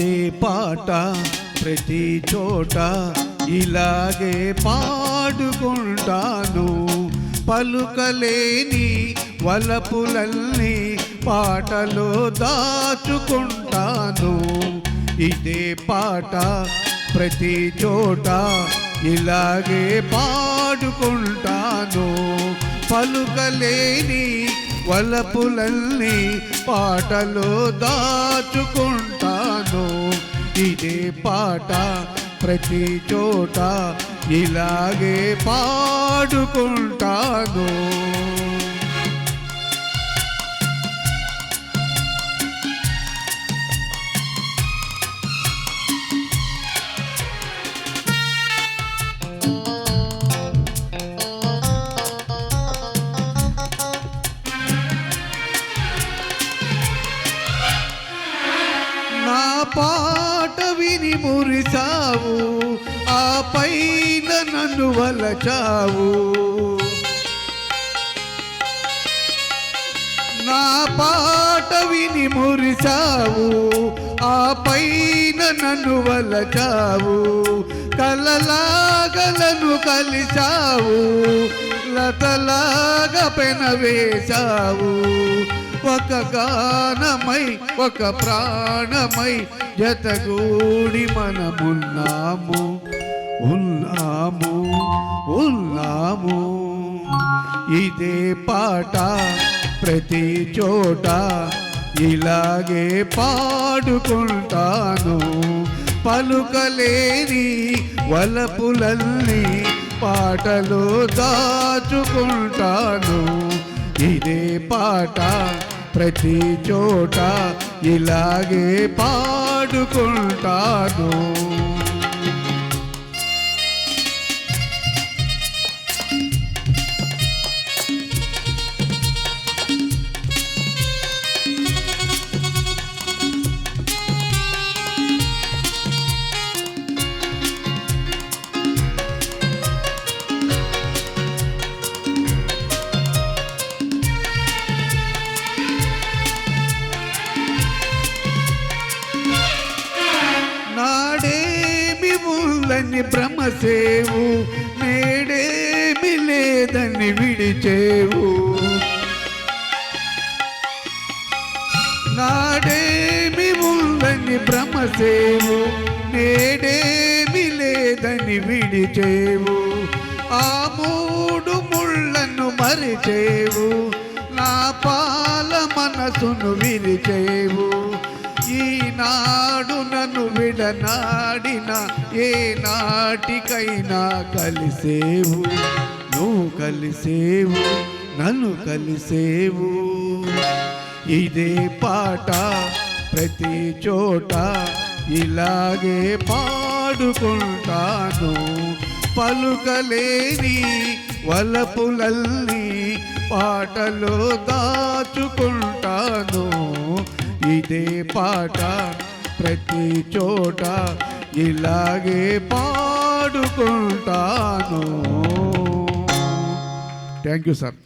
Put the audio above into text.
ఇదే పాట ప్రతి చోట ఇలాగే పాడుకుంటాను. పలుకలేని వలపులల్ని పాటలో దాచుకుంటాను. ఇదే పాట ప్రతి చోట ఇలాగే పాడుకుంటాను. పలుకలేని వలపులల్ని పాటలో దాచుకుంటాను. ఇదే పాట ప్రతి చోట ఇలాగే పాడుకుంటాను. పాట విని మురిసావు ఆ పైన నన్ను వలచావు. నా పాట విని మురిసావు ఆ పైన నన్ను వలచావు. కలలాగలను కలిసావు లతలాగా పెనవేశావు ఒక గానమై ఒక ప్రాణమై జతగూడి మనమున్నాము ఉన్నాము ఉన్నాము. ఇదే పాట ప్రతి చోట ఇలాగే పాడుకుంటాను. పలుకలేని వలపులల్ని పాటలో దాచుకుంటాను. ఇదే పాట ప్రతి చోట ఇలాగే పాడుకుంటాను. ఉందని భ్రమసేవు నేడేమి లేదని విడిచేవు. నాడేమి ఉందని భ్రమసేవు నేడేమి లేదని విడిచేవు. ఆ మూడు ముళ్ళను మరిచేవు నా పాల మనసును విరిచేవు. ఈనాడు నన్ను విడనాడిన ఏ నాటికైనా కలిసేవు. నువ్వు కలిసేవు నన్ను కలిసేవు. ఇదే పాట ప్రతి చోట ఇలాగే పాడుకుంటాను. పలుకలేని వలపులల్ని పాటలో దాచుకుంటా ఇదే పాట ప్రతి చోట ఇలాగే పాడుకుంటాను. Thank you sir